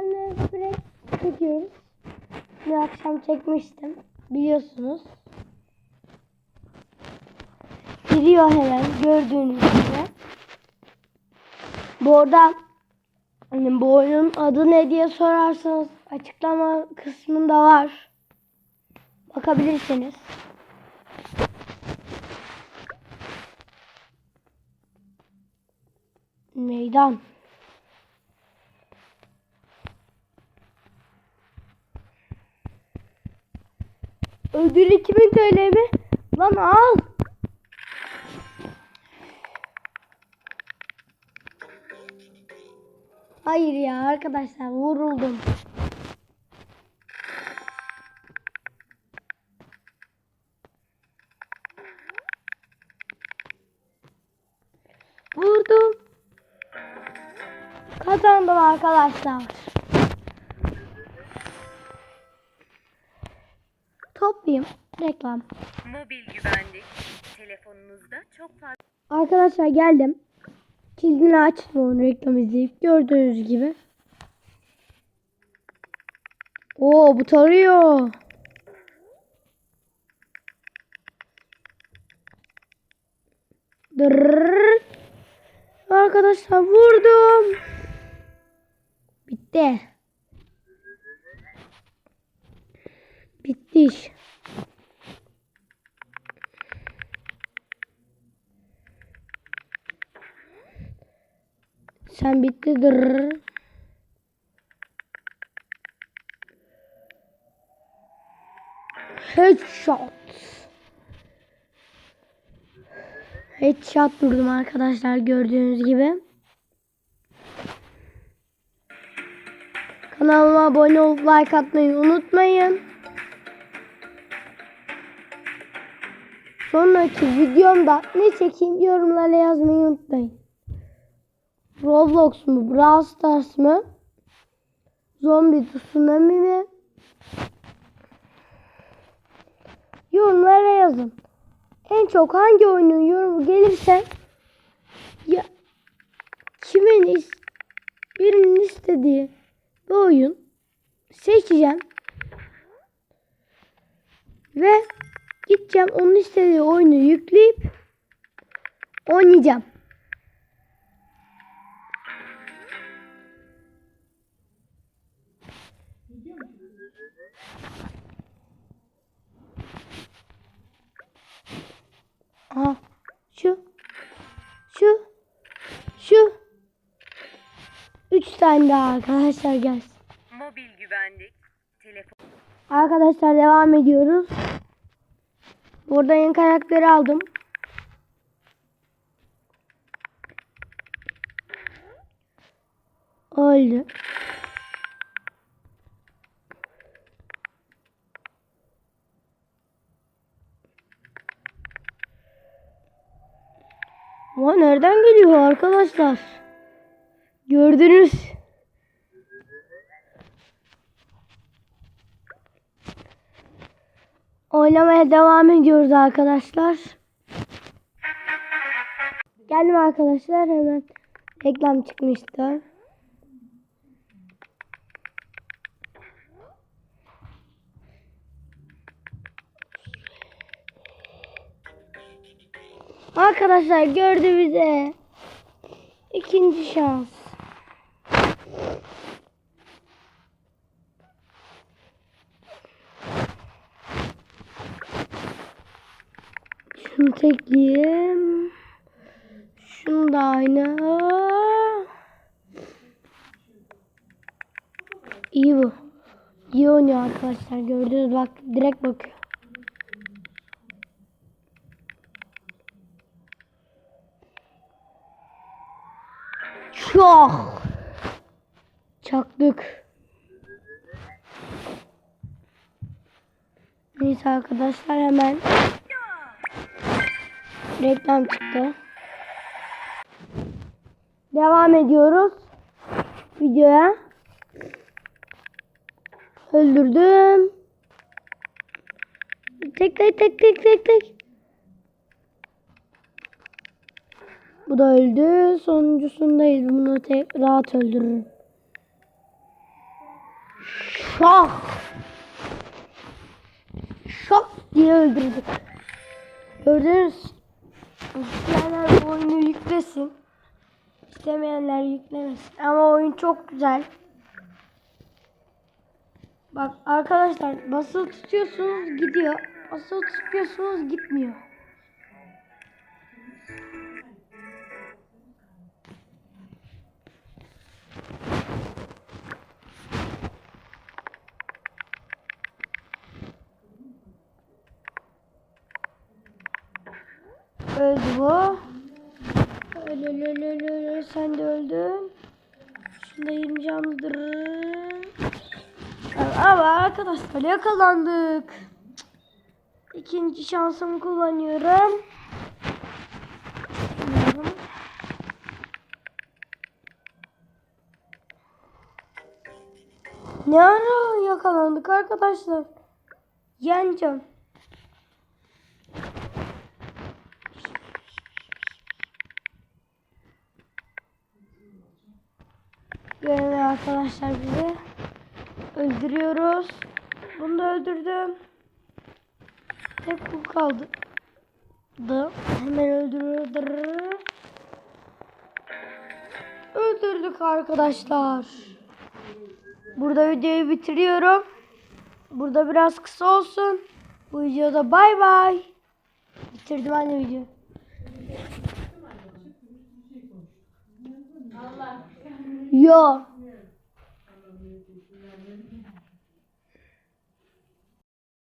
Senle direkt çekiyoruz. Bir akşam çekmiştim. Biliyorsunuz. Giriyor hemen gördüğünüz gibi. Bu arada hani bu oyunun adı ne diye sorarsanız açıklama kısmında var. Bakabilirsiniz. Meydan. Ödül 2000 TL mi? Lan al. Hayır ya arkadaşlar vuruldum. Vurdum. Kazandım arkadaşlar. Toplayayım. Reklam. Mobil güvenlik. Telefonunuzda çok fazla Arkadaşlar geldim. Çizgini açtım onu reklam izleyip gördüğünüz gibi. Oo bu tarıyor. Dırrrr. Arkadaşlar vurdum. Bitti. Bitti iş. Sen bitti dur. Headshot. Headshot vurdum arkadaşlar gördüğünüz gibi. Kanalıma abone olup like atmayı unutmayın. Sonraki videomda ne çekeyim yorumlara yazmayı unutmayın. Roblox mu? Brawl Stars mı? Zombi Tsunami mi? Yorumlara yazın. En çok hangi oyunun yorumu gelirse ya kimin is birinin istediği bir oyun seçeceğim. Ve gideceğim onun istediği oyunu yükleyip oynayacağım. Aha şu şu şu üç tane daha arkadaşlar gelsin. mobil güvenlik. Telefon Arkadaşlar devam ediyoruz. Burada yeni karakteri aldım. Öldü. Ama nereden geliyor arkadaşlar? Gördünüz. Oynamaya devam ediyoruz arkadaşlar. Geldim arkadaşlar hemen reklam çıkmıştı. Arkadaşlar gördü bize. İkinci şans. Şunu tekleyeyim. Şunu da aynı. İyi bu. İyi oynuyor arkadaşlar. Gördünüz bak direkt bakıyor. Çok. Çaktık. Neyse arkadaşlar hemen reklam çıktı. Devam ediyoruz videoya. Öldürdüm. Tek tek tek tek tek tek. Bu da öldü. Sonuncusundayız. Bunu tek rahat öldürürüm. Şok. Şok diye öldürdük. Gördünüz. İsteyenler bu oyunu yüklesin. İstemeyenler yüklemesin. Ama oyun çok güzel. Bak arkadaşlar basılı tutuyorsunuz gidiyor. Basılı tutuyorsunuz gitmiyor. Öldü bu. Öl öl öl öl öl. Sen de öldün. Şunda 20 canlıdır. Ama arkadaşlar yakalandık. İkinci şansımı. Kullanıyorum. Ne ara yakalandık arkadaşlar? Yeneceğim. Görüyor arkadaşlar bizi. Öldürüyoruz. Bunu da öldürdüm. Tek bu kaldı. Da. Hemen öldürüyor. Öldürdük arkadaşlar. Burada videoyu bitiriyorum. Burada biraz kısa olsun. Bu videoda bay bay. Bitirdim anne video. Yo.